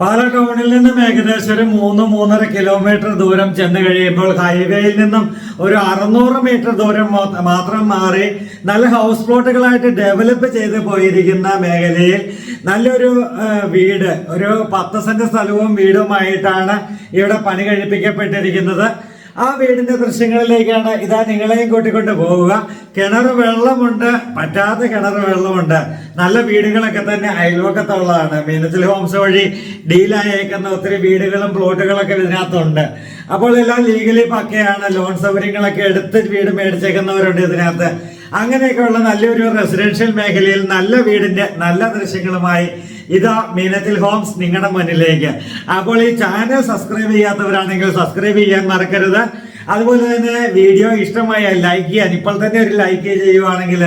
പാല ടൗണിൽ നിന്നും ഏകദേശം ഒരു മൂന്ന് മൂന്നര കിലോമീറ്റർ ദൂരം ചെന്ന് കഴിയുമ്പോൾ ഹൈവേയിൽ നിന്നും ഒരു അറുന്നൂറ് മീറ്റർ ദൂരം മാത്രം മാറി നല്ല ഹൗസ് പ്ലോട്ടുകളായിട്ട് ഡെവലപ്പ് ചെയ്ത് പോയിരിക്കുന്ന മേഖലയിൽ നല്ലൊരു വീട് ഒരു പത്ത് സെന്റ് സ്ഥലവും വീടുമായിട്ടാണ് ഇവിടെ പണി കഴിപ്പിക്കപ്പെട്ടിരിക്കുന്നത്. ആ വീടിന്റെ ദൃശ്യങ്ങളിലേക്കാണ് ഇതാ നിങ്ങളെയും കൂട്ടിക്കൊണ്ട് പോവുക. കിണർ വെള്ളമുണ്ട്. പറ്റാത്ത കിണർ വെള്ളമുണ്ട്. നല്ല വീടുകളൊക്കെ തന്നെ അയൽവക്കത്തുള്ളതാണ്. മീനത്തിൽ ഹോംസ് വഴി ഡീലായേക്കുന്ന ഒത്തിരി വീടുകളും പ്ലോട്ടുകളൊക്കെ ഇതിനകത്തുണ്ട്. അപ്പോൾ എല്ലാം ലീഗലി പക്കയാണ്. ലോൺ സൗകര്യങ്ങളൊക്കെ എടുത്ത് വീട് മേടിച്ചേക്കുന്നവരുണ്ട് ഇതിനകത്ത്. അങ്ങനെയൊക്കെയുള്ള നല്ലൊരു റെസിഡൻഷ്യൽ മേഖലയിൽ നല്ല വീടിന്റെ നല്ല ദൃശ്യങ്ങളുമായി ഇതാ മീനത്തിൽ ഹോംസ് നിങ്ങളുടെ മുന്നിലേക്ക്. അപ്പോൾ ഈ ചാനൽ സബ്സ്ക്രൈബ് ചെയ്യാത്തവരാണെങ്കിൽ സബ്സ്ക്രൈബ് ചെയ്യാൻ മറക്കരുത്. അതുപോലെ തന്നെ വീഡിയോ ഇഷ്ടമായ ലൈക്ക് ചെയ്യാൻ ഇപ്പോൾ തന്നെ ഒരു ലൈക്ക് ചെയ്യുവാണെങ്കിൽ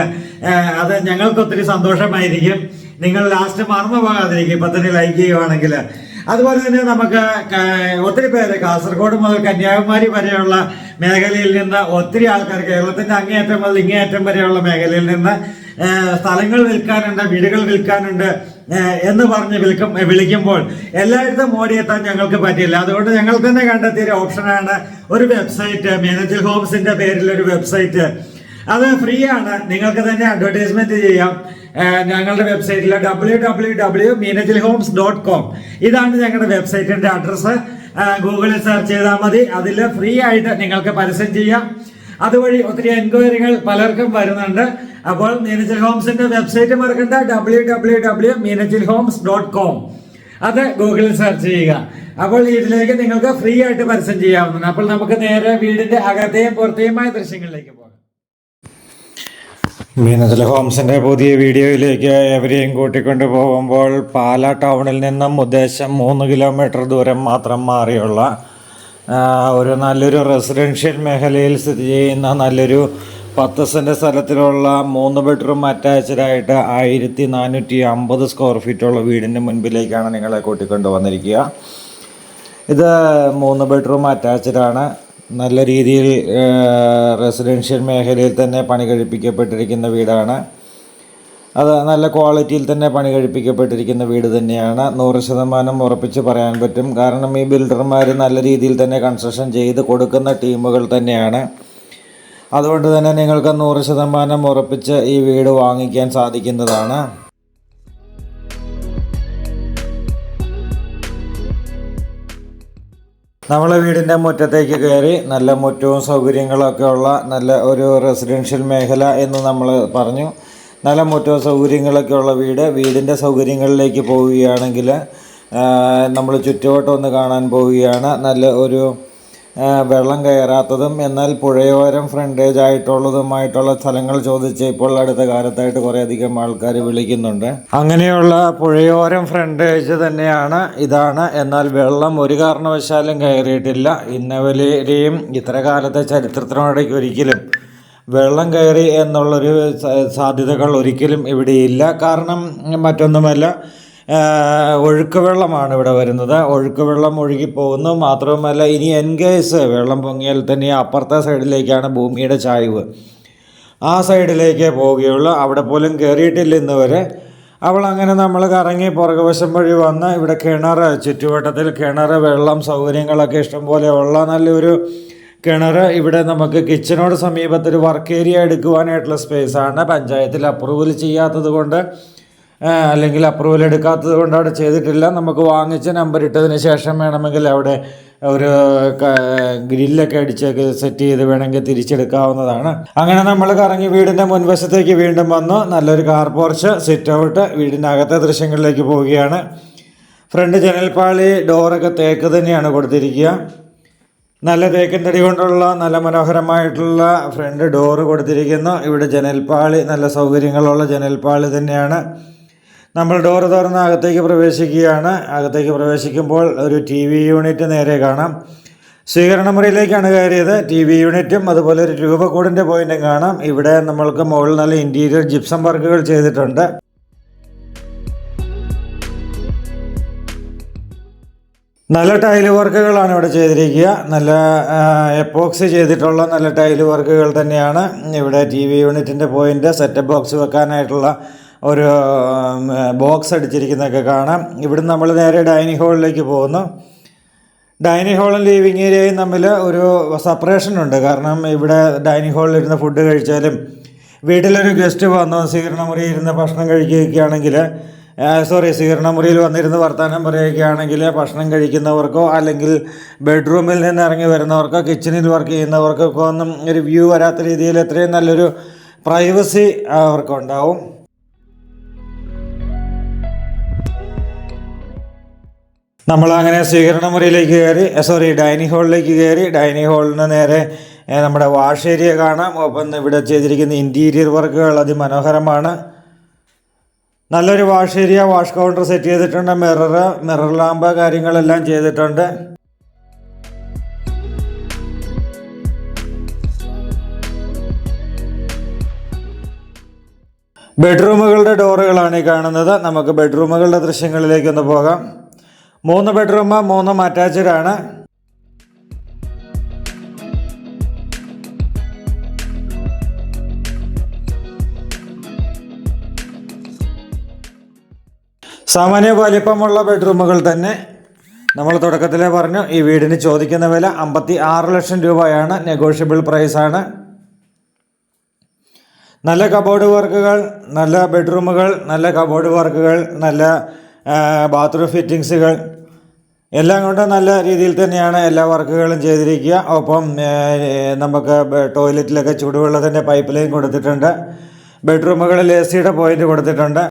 അത് ഞങ്ങൾക്ക് ഒത്തിരി സന്തോഷമായിരിക്കും. നിങ്ങൾ ലാസ്റ്റ് മറന്നു പോകാതിരിക്കും ഇപ്പൊ തന്നെ ലൈക്ക് ചെയ്യുവാണെങ്കിൽ. അതുപോലെ തന്നെ നമുക്ക് ഒത്തിരി പേര് കാസർഗോഡ് മുതൽ കന്യാകുമാരി വരെയുള്ള മേഖലയിൽ നിന്ന് ഒത്തിരി ആൾക്കാർ കേരളത്തിന്റെ അങ്ങേയറ്റം മുതൽ ഇങ്ങേയറ്റം വരെയുള്ള മേഖലയിൽ നിന്ന് സ്ഥലങ്ങൾ വിൽക്കാനുണ്ട് വീടുകൾ വിൽക്കാനുണ്ട് എന്ന് പറഞ്ഞ് വിൽക്കും വിളിക്കുമ്പോൾ എല്ലായിടത്തും ഓടിയെത്താൻ ഞങ്ങൾക്ക് പറ്റില്ല. അതുകൊണ്ട് ഞങ്ങൾ തന്നെ കണ്ടെത്തിയ ഓപ്ഷനാണ് ഒരു വെബ്സൈറ്റ് മീനച്ചിൽ ഹോംസിന്റെ പേരിൽ ഒരു വെബ്സൈറ്റ്. അത് ഫ്രീ ആണ് നിങ്ങൾക്ക് തന്നെ അഡ്വർടൈസ്മെന്റ് ചെയ്യാം. ഞങ്ങളുടെ വെബ്സൈറ്റിൽ W W W Meenachil homes dot com ഇതാണ് ഞങ്ങളുടെ വെബ്സൈറ്റിന്റെ അഡ്രസ്സ്. ഗൂഗിളിൽ സെർച്ച് ചെയ്താൽ മതി. അതിൽ ഫ്രീ ആയിട്ട് നിങ്ങൾക്ക് പരസ്യം ചെയ്യാം. അതുവഴി ഒത്തിരി എൻക്വയറികൾ പലർക്കും വരുന്നുണ്ട്. അപ്പോൾ മീനച്ചിൽ ഹോംസിന്റെ വെബ്സൈറ്റ് മറക്കണ്ട. W W W Meenachil homes dot com അത് ഗൂഗിളിൽ സെർച്ച് ചെയ്യുക. അപ്പോൾ ഇതിലേക്ക് നിങ്ങൾക്ക് ഫ്രീ ആയിട്ട് പരസ്യം ചെയ്യാവുന്നതാണ്. അപ്പോൾ നമുക്ക് നേരെ വീടിന്റെ അകത്തെയും പുറത്തെയുമായ ദൃശ്യങ്ങളിലേക്ക് പോകാം. മീനത്തിലെ ഹോംസിന്റെ പുതിയ വീഡിയോയിലേക്ക് എവരെയും കൂട്ടിക്കൊണ്ട് പോകുമ്പോൾ പാല ടൗണിൽ നിന്നും ഉദ്ദേശം മൂന്ന് കിലോമീറ്റർ ദൂരം മാത്രം മാറിയുള്ള ഒരു നല്ലൊരു റെസിഡൻഷ്യൽ മേഖലയിൽ സ്ഥിതി ചെയ്യുന്ന നല്ലൊരു പത്ത് സെന്റ് സ്ഥലത്തിലുള്ള മൂന്ന് ബെഡ്റൂം അറ്റാച്ച്ഡായിട്ട് ആയിരത്തി നാനൂറ്റി അമ്പത് സ്ക്വയർ ഫീറ്റുള്ള വീടിന്റെ മുൻപിലേക്കാണ് നിങ്ങളെ കൂട്ടിക്കൊണ്ട് വന്നിരിക്കുക ഇത് മൂന്ന് ബെഡ്റൂം അറ്റാച്ച്ഡ് ആണ് നല്ല രീതിയിൽ റെസിഡൻഷ്യൽ മേഖലയിൽ തന്നെ പണി കഴിപ്പിക്കപ്പെട്ടിരിക്കുന്ന വീടാണ്. അത് നല്ല ക്വാളിറ്റിയിൽ തന്നെ പണി കഴിപ്പിക്കപ്പെട്ടിരിക്കുന്ന വീട് തന്നെയാണ്. നൂറ് ശതമാനം ഉറപ്പിച്ച് പറയാൻ പറ്റും. കാരണം ഈ ബിൽഡർമാർ നല്ല രീതിയിൽ തന്നെ കൺസ്ട്രക്ഷൻ ചെയ്ത് കൊടുക്കുന്ന ടീമുകൾ തന്നെയാണ്. അതുകൊണ്ട് തന്നെ നിങ്ങൾക്ക് നൂറ് ശതമാനം ഉറപ്പിച്ച് ഈ വീട് വാങ്ങിക്കാൻ സാധിക്കുന്നതാണ്. നമ്മളെ വീടിന്റെ മുറ്റത്തേക്ക് കയറി നല്ല മുറ്റവും സൗകര്യങ്ങളൊക്കെ ഉള്ള നല്ല ഒരു റെസിഡൻഷ്യൽ മേഖല എന്ന് നമ്മൾ പറഞ്ഞു. നല്ല മുറ്റവും സൗകര്യങ്ങളൊക്കെ ഉള്ള വീട് വീടിന്റെ സൗകര്യങ്ങളിലേക്ക് പോവുകയാണെങ്കിൽ നമ്മൾ ചുറ്റുവട്ടം ഒന്ന് കാണാൻ പോവുകയാണ്. നല്ല ഒരു വെള്ളം കയറാത്തതും എന്നാൽ പുഴയോരം ഫ്രണ്ടേജ് ആയിട്ടുള്ളതുമായിട്ടുള്ള സ്ഥലങ്ങൾ ചോദിച്ച് ഇപ്പോൾ അടുത്ത കാലത്തായിട്ട് കുറേയധികം ആൾക്കാർ വിളിക്കുന്നുണ്ട്. അങ്ങനെയുള്ള പുഴയോരം ഫ്രണ്ടേജ് തന്നെയാണ് ഇതാണ്. എന്നാൽ വെള്ളം ഒരു കാരണവശാലും കയറിയിട്ടില്ല. ഇന്നവരെയും ഇത്ര കാലത്തെ ചരിത്രത്തിനോടേക്ക് ഒരിക്കലും വെള്ളം കയറി എന്നുള്ളൊരു സാധ്യതകൾ ഒരിക്കലും ഇവിടെയില്ല. കാരണം മറ്റൊന്നുമല്ല ഒഴുക്ക് വെള്ളമാണ് ഇവിടെ വരുന്നത്. ഒഴുക്ക് വെള്ളം ഒഴുകി പോകുന്നു മാത്രവുമല്ല ഇനി എൻ കേസ് വെള്ളം പൊങ്ങിയാൽ തന്നെ അപ്പുറത്തെ സൈഡിലേക്കാണ് ഭൂമിയുടെ ചായ്വ്. ആ സൈഡിലേക്കേ പോവുകയുള്ളൂ. അവിടെ പോലും കയറിയിട്ടില്ല ഇന്ന് വരെ അവൾ അങ്ങനെ നമ്മൾ കറങ്ങി പുറകുവശം വഴി വന്ന് ഇവിടെ കിണർ ചുറ്റുവട്ടത്തിൽ കിണർ വെള്ളം സൗകര്യങ്ങളൊക്കെ ഇഷ്ടംപോലെ ഉള്ള നല്ലൊരു കിണർ. ഇവിടെ നമുക്ക് കിച്ചനോട് സമീപത്തൊരു വർക്ക് ഏരിയ എടുക്കുവാനായിട്ടുള്ള സ്പേസാണ്. പഞ്ചായത്തിൽ അപ്രൂവൽ ചെയ്യാത്തത് കൊണ്ട് അല്ലെങ്കിൽ അപ്രൂവൽ എടുക്കാത്തത് കൊണ്ട് അവിടെ ചെയ്തിട്ടില്ല. നമുക്ക് വാങ്ങിച്ച നമ്പർ ഇട്ടതിന് ശേഷം വേണമെങ്കിൽ അവിടെ ഒരു ഗ്രില്ലൊക്കെ അടിച്ചൊക്കെ സെറ്റ് ചെയ്ത് വേണമെങ്കിൽ തിരിച്ചെടുക്കാവുന്നതാണ്. അങ്ങനെ നമ്മൾ കറങ്ങി വീടിന്റെ മുൻവശത്തേക്ക് വീണ്ടും വന്നു. നല്ലൊരു കാർ പോർച്ച് സിറ്റ് ഔട്ട് വീടിന്റെ അകത്തെ ദൃശ്യങ്ങളിലേക്ക് പോവുകയാണ്. ഫ്രണ്ട് ജനൽപ്പാളി ഡോറൊക്കെ തേക്ക് തന്നെയാണ് കൊടുത്തിരിക്കുക. നല്ല തേക്കൻ തടി കൊണ്ടുള്ള നല്ല മനോഹരമായിട്ടുള്ള ഫ്രണ്ട് ഡോറ് കൊടുത്തിരിക്കുന്നു. ഇവിടെ ജനൽപ്പാളി നല്ല സൗകര്യങ്ങളുള്ള ജനൽപ്പാളി തന്നെയാണ്. നമ്മൾ ഡോറ് തുറന്ന് അകത്തേക്ക് പ്രവേശിക്കുകയാണ്. അകത്തേക്ക് പ്രവേശിക്കുമ്പോൾ ഒരു ടി വി യൂണിറ്റ് നേരെ കാണാം. സ്വീകരണ മുറിയിലേക്കാണ് കയറിയത്. ടി വി യൂണിറ്റും അതുപോലെ ഒരു രൂപക്കൂടിന്റെ പോയിന്റും കാണാം. ഇവിടെ നമ്മൾക്ക് മുകളിൽ നല്ല ഇന്റീരിയർ ജിപ്സം വർക്കുകൾ ചെയ്തിട്ടുണ്ട്. നല്ല ടൈൽ വർക്കുകളാണ് ഇവിടെ ചെയ്തിരിക്കുക. നല്ല എപ്പോക്സി ചെയ്തിട്ടുള്ള നല്ല ടൈൽ വർക്കുകൾ തന്നെയാണ്. ഇവിടെ ടി വി യൂണിറ്റിന്റെ പോയിന്റ് സെറ്റപ്പ് ബോക്സ് വെക്കാനായിട്ടുള്ള ഒരു ബോക്സ് അടിച്ചിരിക്കുന്നതൊക്കെ കാണാം. ഇവിടുന്ന് നമ്മൾ നേരെ ഡൈനിങ് ഹാളിലേക്ക് പോകുന്നു. ഡൈനിങ് ഹാളും ലിവിങ് ഏരിയയും തമ്മിൽ ഒരു സെപ്പറേഷൻ ഉണ്ട്. കാരണം ഇവിടെ ഡൈനിങ് ഹാളിൽ ഇരുന്ന് ഫുഡ് കഴിച്ചാലും വീട്ടിലൊരു ഗസ്റ്റ് വന്നു സ്വീകരണമുറി ഇരുന്ന് ഭക്ഷണം കഴിക്കുകയൊക്കെയാണെങ്കിൽ സോറി സ്വീകരണമുറിയിൽ വന്നിരുന്ന് വർത്തമാനം പറയുകയാണെങ്കിൽ ഭക്ഷണം കഴിക്കുന്നവർക്കോ അല്ലെങ്കിൽ ബെഡ്റൂമിൽ നിന്ന് ഇറങ്ങി വരുന്നവർക്കോ കിച്ചണിൽ വർക്ക് ചെയ്യുന്നവർക്കൊക്കെ ഒന്നും ഒരു വ്യൂ വരാത്ത രീതിയിൽ എത്രയും നല്ലൊരു പ്രൈവസി അവർക്കുണ്ടാവും. നമ്മൾ അങ്ങനെ സ്വീകരണ മുറിയിലേക്ക് കയറി സോറി ഡൈനിങ് ഹാളിലേക്ക് കയറി ഡൈനിങ് ഹാളിന് നേരെ നമ്മുടെ വാഷ് ഏരിയ കാണാം. ഒപ്പം ഇവിടെ ചെയ്തിരിക്കുന്ന ഇന്റീരിയർ വർക്കുകൾ അതിമനോഹരമാണ്. നല്ലൊരു wash area wash counter set ചെയ്തിട്ടുണ്ട് മിറർ മിറർ ലാമ്പ് കാര്യങ്ങളെല്ലാം ചെയ്തിട്ടുണ്ട്. ബെഡ്റൂമുകളുടെ ഡോറുകളാണ് ഈ കാണുന്നത്. നമുക്ക് ബെഡ്റൂമുകളുടെ ദൃശ്യങ്ങളിലേക്കൊന്ന് പോകാം. മൂന്ന് ബെഡ്റൂം മൂന്നും ആണ് സാമാന്യ വലിപ്പമുള്ള ബെഡ്റൂമുകൾ തന്നെ നമ്മൾ തുടക്കത്തിലേ പറഞ്ഞു. ഈ വീടിന് ചോദിക്കുന്ന വില അമ്പത്തി ആറ് ലക്ഷം രൂപയാണ്. നെഗോഷ്യബിൾ പ്രൈസാണ് നല്ല കബോർഡ് വർക്കുകൾ നല്ല ബെഡ്റൂമുകൾ നല്ല കബോർഡ് വർക്കുകൾ നല്ല ബാത്റൂം ഫിറ്റിങ്സുകൾ എല്ലാം കൊണ്ടും നല്ല രീതിയിൽ തന്നെയാണ് എല്ലാ വർക്കുകളും ചെയ്തിരിക്കുക. ഒപ്പം നമുക്ക് ടോയ്ലറ്റിലൊക്കെ ചൂടുവെള്ളത്തിന്റെ പൈപ്പ് ലൈൻ കൊടുത്തിട്ടുണ്ട്. ബെഡ്റൂമുകളിൽ എ സിയുടെ പോയിന്റ് കൊടുത്തിട്ടുണ്ട്.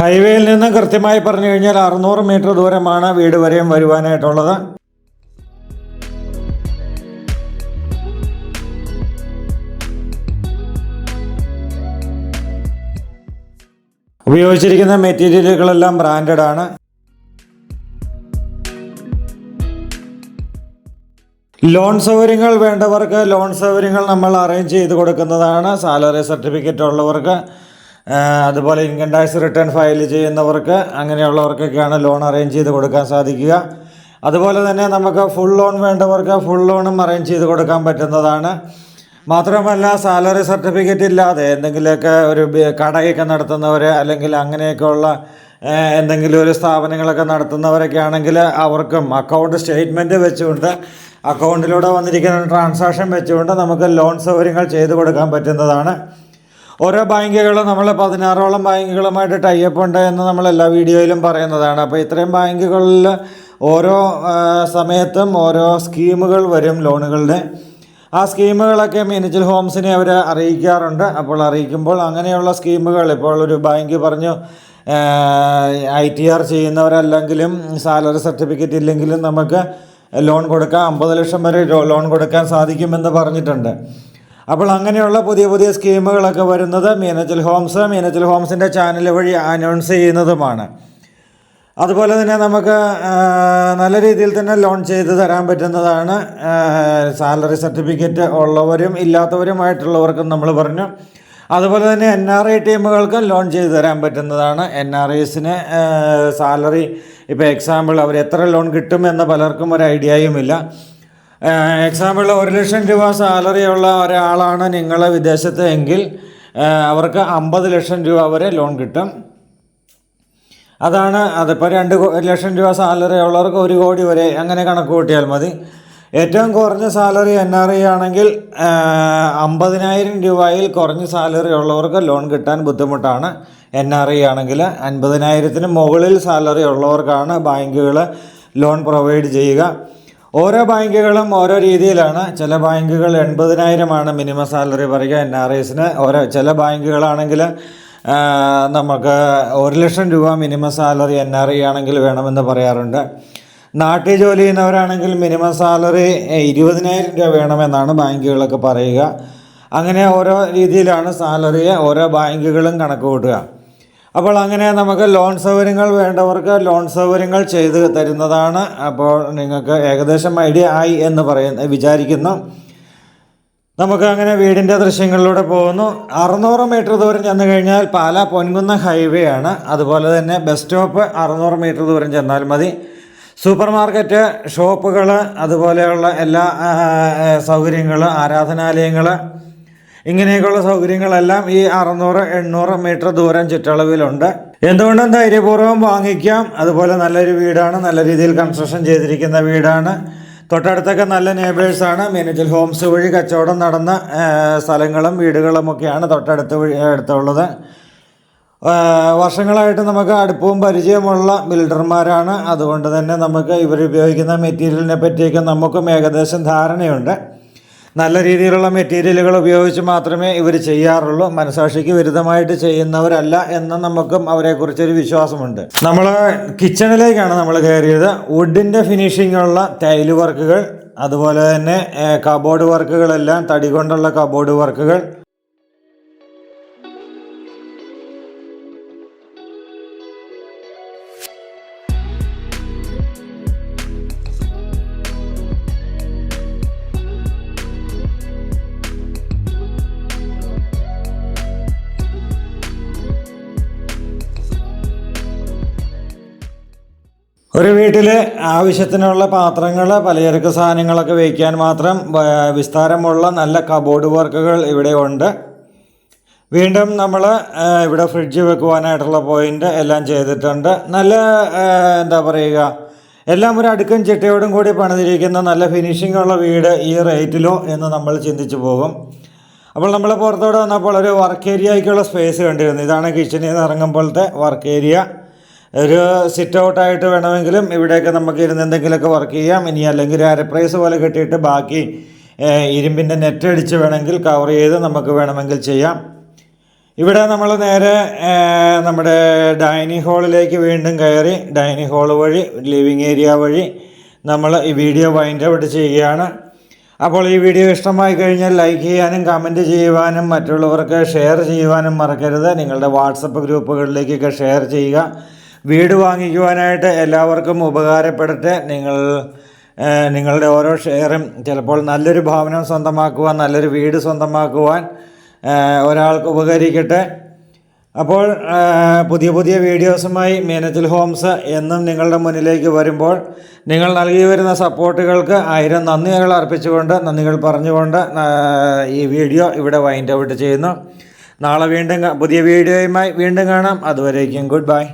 ഹൈവേയിൽ നിന്ന് കൃത്യമായി പറഞ്ഞു കഴിഞ്ഞാൽ അറുന്നൂറ് മീറ്റർ ദൂരമാണ് വീട് വരെയും വരുവാനായിട്ടുള്ളത്. ഉപയോഗിച്ചിരിക്കുന്ന മെറ്റീരിയലുകളെല്ലാം ബ്രാൻഡഡ് ആണ് ലോൺ സൗകര്യങ്ങൾ വേണ്ടവർക്ക് ലോൺ സൗകര്യങ്ങൾ നമ്മൾ അറേഞ്ച് ചെയ്ത് കൊടുക്കുന്നതാണ്. സാലറി സർട്ടിഫിക്കറ്റ് ഉള്ളവർക്ക് അതുപോലെ ഇൻകം ടാക്സ് റിട്ടേൺ ഫയൽ ചെയ്യുന്നവർക്ക് അങ്ങനെയുള്ളവർക്കൊക്കെയാണ് ലോൺ അറേഞ്ച് ചെയ്ത് കൊടുക്കാൻ സാധിക്കുക. അതുപോലെ തന്നെ നമുക്ക് ഫുൾ ലോൺ വേണ്ടവർക്ക് ഫുൾ ലോണും അറേഞ്ച് ചെയ്ത് കൊടുക്കാൻ പറ്റുന്നതാണ്. മാത്രമല്ല സാലറി സർട്ടിഫിക്കറ്റ് ഇല്ലാതെ എന്തെങ്കിലുമൊക്കെ ഒരു കടയൊക്കെ നടത്തുന്നവർ അല്ലെങ്കിൽ അങ്ങനെയൊക്കെയുള്ള എന്തെങ്കിലും ഒരു സ്ഥാപനങ്ങളൊക്കെ നടത്തുന്നവരൊക്കെ ആണെങ്കിൽ അവർക്കും അക്കൗണ്ട് സ്റ്റേറ്റ്മെന്റ് വെച്ചുകൊണ്ട് അക്കൗണ്ടിലൂടെ വന്നിരിക്കുന്ന ട്രാൻസാക്ഷൻ വെച്ചുകൊണ്ട് നമുക്ക് ലോൺ സൗകര്യങ്ങൾ ചെയ്തു കൊടുക്കാൻ പറ്റുന്നതാണ്. ഓരോ ബാങ്കുകളും നമ്മൾ പതിനാറോളം ബാങ്കുകളുമായിട്ട് ടൈപ്പ് ഉണ്ട് എന്ന് നമ്മൾ എല്ലാ വീഡിയോയിലും പറയുന്നതാണ്. അപ്പോൾ ഇത്രയും ബാങ്കുകളിൽ ഓരോ സമയത്തും ഓരോ സ്കീമുകൾ വരും ലോണുകളുടെ ആ സ്കീമുകളൊക്കെ മിനിച്ചൽ ഹോംസിനെ അവർ അറിയിക്കാറുണ്ട്. അപ്പോൾ അറിയിക്കുമ്പോൾ അങ്ങനെയുള്ള സ്കീമുകൾ ഇപ്പോൾ ഒരു ബാങ്ക് പറഞ്ഞു ഐ ടി ആർ ചെയ്യുന്നവരല്ലെങ്കിലും സാലറി സർട്ടിഫിക്കറ്റ് ഇല്ലെങ്കിലും നമുക്ക് ലോൺ കൊടുക്കാം അമ്പത് ലക്ഷം വരെ ലോൺ കൊടുക്കാൻ സാധിക്കുമെന്ന് പറഞ്ഞിട്ടുണ്ട്. അപ്പോൾ അങ്ങനെയുള്ള പുതിയ പുതിയ സ്കീമുകളൊക്കെ വരുന്നത് മീനച്ചൽ ഹോംസ് മീനച്ചൽ ഹോംസിന്റെ ചാനൽ വഴി അനൗൺസ് ചെയ്യുന്നതുമാണ്. അതുപോലെ തന്നെ നമുക്ക് നല്ല രീതിയിൽ തന്നെ ലോൺ ചെയ്ത് തരാൻ പറ്റുന്നതാണ് സാലറി സർട്ടിഫിക്കറ്റ് ഉള്ളവരും ഇല്ലാത്തവരുമായിട്ടുള്ളവർക്കും നമ്മൾ പറഞ്ഞു. അതുപോലെ തന്നെ എൻ ആർ ഐ ടീമുകൾക്ക് ലോൺ ചെയ്ത് തരാൻ പറ്റുന്നതാണ്. എൻ ആർ ഐസിന് സാലറി ഇപ്പോൾ എക്സാമ്പിൾ അവർ എത്ര ലോൺ കിട്ടുമെന്ന് പലർക്കും ഒരു ഐഡിയയുമില്ല എക്സാമ്പിൾ ഒരു ലക്ഷം രൂപ സാലറി ഉള്ള ഒരാളാണ് നിങ്ങൾ വിദേശത്ത് എങ്കിൽ അവർക്ക് അമ്പത് ലക്ഷം രൂപ വരെ ലോൺ കിട്ടും. അതാണ് അതിപ്പോൾ രണ്ട് ലക്ഷം രൂപ സാലറി ഉള്ളവർക്ക് ഒരു കോടി വരെ അങ്ങനെ കണക്ക് കൂട്ടിയാൽ മതി. ഏറ്റവും കുറഞ്ഞ സാലറി എൻ ആർ ഐ ആണെങ്കിൽ അമ്പതിനായിരം രൂപയിൽ കുറഞ്ഞ സാലറി ഉള്ളവർക്ക് ലോൺ കിട്ടാൻ ബുദ്ധിമുട്ടാണ്. എൻ ആർ ഐ ആണെങ്കിൽ അൻപതിനായിരത്തിന് മുകളിൽ സാലറി ഉള്ളവർക്കാണ് ബാങ്കുകൾ ലോൺ പ്രൊവൈഡ് ചെയ്യുക. ഓരോ ബാങ്കുകളും ഓരോ രീതിയിലാണ്. ചില ബാങ്കുകൾ എൺപതിനായിരമാണ് മിനിമം സാലറി പറയുക എൻ ആർ ഐസിന് ഓരോ ചില ബാങ്കുകളാണെങ്കിൽ നമുക്ക് ഒരു ലക്ഷം രൂപ minimum salary N R I ആണെങ്കിൽ വേണമെന്ന് പറയാറുണ്ട്. നാട്ടിൽ ജോലി ചെയ്യുന്നവരാണെങ്കിൽ മിനിമം സാലറി ഇരുപതിനായിരം രൂപ വേണമെന്നാണ് ബാങ്കുകളൊക്കെ പറയുക. അങ്ങനെ ഓരോ രീതിയിലാണ് സാലറിയെ ഓരോ ബാങ്കുകളും കണക്ക് കൂട്ടുക. അപ്പോൾ അങ്ങനെ നമുക്ക് ലോൺ സൗകര്യങ്ങൾ വേണ്ടവർക്ക് ലോൺ സൗകര്യങ്ങൾ ചെയ്ത് തരുന്നതാണ്. അപ്പോൾ നിങ്ങൾക്ക് ഏകദേശം ഐഡിയ ആയി എന്ന് പറയുന്ന വിചാരിക്കുന്നു. നമുക്ക് അങ്ങനെ വീടിന്റെ ദൃശ്യങ്ങളിലൂടെ പോകുന്നു. അറുന്നൂറ് മീറ്റർ ദൂരം ചെന്ന് കഴിഞ്ഞാൽ പാല പൊൻകുന്ന ഹൈവേ ആണ്. അതുപോലെ തന്നെ ബസ് സ്റ്റോപ്പ് അറുന്നൂറ് മീറ്റർ ദൂരം ചെന്നാൽ മതി. സൂപ്പർ മാർക്കറ്റ് ഷോപ്പുകൾ അതുപോലെയുള്ള എല്ലാ സൗകര്യങ്ങൾ ആരാധനാലയങ്ങൾ ഇങ്ങനെയൊക്കെയുള്ള സൗകര്യങ്ങളെല്ലാം ഈ അറുന്നൂറ് എണ്ണൂറ് മീറ്റർ ദൂരം ചുറ്റളവിലുണ്ട്. എന്തുകൊണ്ടും ധൈര്യപൂർവം വാങ്ങിക്കാം. അതുപോലെ നല്ലൊരു വീടാണ്. നല്ല രീതിയിൽ കൺസ്ട്രക്ഷൻ ചെയ്തിരിക്കുന്ന വീടാണ്. തൊട്ടടുത്തൊക്കെ നല്ല നേബേഴ്സാണ് മിനിജൽ ഹോംസ് വഴി കച്ചവടം നടന്ന സ്ഥലങ്ങളും വീടുകളുമൊക്കെയാണ് തൊട്ടടുത്ത് അടുത്തുള്ളത്. വർഷങ്ങളായിട്ട് നമുക്ക് അടുപ്പവും പരിചയമുള്ള ബിൽഡർമാരാണ്. അതുകൊണ്ട് തന്നെ നമുക്ക് ഇവർ ഉപയോഗിക്കുന്ന മെറ്റീരിയലിനെ പറ്റിയൊക്കെ നമുക്കും ഏകദേശം ധാരണയുണ്ട്. നല്ല രീതിയിലുള്ള മെറ്റീരിയലുകൾ ഉപയോഗിച്ച് മാത്രമേ ഇവർ ചെയ്യാറുള്ളൂ. മനസാക്ഷിക്ക് വിരുദ്ധമായിട്ട് ചെയ്യുന്നവരല്ല എന്ന് നമുക്കും അവരെക്കുറിച്ചൊരു വിശ്വാസമുണ്ട്. നമ്മൾ കിച്ചണിലേക്കാണ് നമ്മൾ കയറിയത്. വുഡിന്റെ ഫിനിഷിംഗ് ഉള്ള വർക്കുകൾ അതുപോലെ തന്നെ കബോർഡ് വർക്കുകളെല്ലാം തടി കൊണ്ടുള്ള കബോർഡ് വർക്കുകൾ ഒരു വീട്ടിൽ ആവശ്യത്തിനുള്ള പാത്രങ്ങൾ പലചരക്ക് സാധനങ്ങളൊക്കെ വയ്ക്കാൻ മാത്രം വിസ്താരമുള്ള നല്ല കബോർഡ് വർക്കുകൾ ഇവിടെ ഉണ്ട്. വീണ്ടും നമ്മൾ ഇവിടെ ഫ്രിഡ്ജ് വെക്കുവാനായിട്ടുള്ള പോയിന്റ് എല്ലാം ചെയ്തിട്ടുണ്ട്. നല്ല എന്താ പറയുക എല്ലാം ഒരു അടുക്കും ചിട്ടയോടും കൂടി പണിതിരിക്കുന്ന നല്ല ഫിനിഷിംഗ് ഉള്ള വീട് ഈ റേറ്റിലോ എന്ന് നമ്മൾ ചിന്തിച്ചു പോകും. അപ്പോൾ നമ്മൾ പുറത്തോടെ വന്നപ്പോൾ ഒരു വർക്ക് ഏരിയയ്ക്കുള്ള സ്പേസ് കണ്ടിരുന്നു. ഇതാണ് കിച്ചണിൽ നിന്ന് ഇറങ്ങുമ്പോഴത്തെ വർക്ക് ഏരിയ ഒരു സിറ്റ് ഔട്ടായിട്ട് വേണമെങ്കിലും ഇവിടെയൊക്കെ നമുക്ക് ഇരുന്ന് എന്തെങ്കിലുമൊക്കെ വർക്ക് ചെയ്യാം. ഇനി അല്ലെങ്കിൽ അരപ്രൈസ് പോലെ കെട്ടിയിട്ട് ബാക്കി ഇരുമ്പിന്റെ നെറ്റ് അടിച്ച് വേണമെങ്കിൽ കവർ ചെയ്ത് നമുക്ക് വേണമെങ്കിൽ ചെയ്യാം. ഇവിടെ നമ്മൾ നേരെ നമ്മുടെ ഡൈനിങ് ഹാളിലേക്ക് വീണ്ടും കയറി. ഡൈനിങ് ഹാൾ വഴി ലിവിങ് ഏരിയ വഴി നമ്മൾ ഈ വീഡിയോ വൈൻഡ് ഔട്ട് ചെയ്യുകയാണ്. അപ്പോൾ ഈ വീഡിയോ ഇഷ്ടമായി കഴിഞ്ഞാൽ ലൈക്ക് ചെയ്യാനും കമന്റ് ചെയ്യുവാനും മറ്റുള്ളവർക്ക് ഷെയർ ചെയ്യുവാനും മറക്കരുത്. നിങ്ങളുടെ വാട്സപ്പ് ഗ്രൂപ്പുകളിലേക്കൊക്കെ ഷെയർ ചെയ്യുക. വീട് വാങ്ങിക്കുവാനായിട്ട് എല്ലാവർക്കും ഉപകാരപ്പെടട്ടെ. നിങ്ങൾ നിങ്ങളുടെ ഓരോ ഷെയറും ചിലപ്പോൾ നല്ലൊരു ഭവനം സ്വന്തമാക്കുവാൻ നല്ലൊരു വീട് സ്വന്തമാക്കുവാൻ ഒരാൾക്ക് ഉപകരിക്കട്ടെ. അപ്പോൾ പുതിയ പുതിയ വീഡിയോസുമായി മീനച്ചിൽ ഹോംസ് എന്നും നിങ്ങളുടെ മുന്നിലേക്ക് വരുമ്പോൾ നിങ്ങൾ നൽകി വരുന്ന സപ്പോർട്ടുകൾക്ക് ആയിരം നന്ദികൾ അർപ്പിച്ചുകൊണ്ട് നന്ദികൾ പറഞ്ഞുകൊണ്ട് ഈ വീഡിയോ ഇവിടെ വൈൻഡ് ഔട്ട് ചെയ്യുന്നു. നാളെ വീണ്ടും പുതിയ വീഡിയോയുമായി വീണ്ടും കാണാം. അതുവരേക്കും ഗുഡ് ബൈ.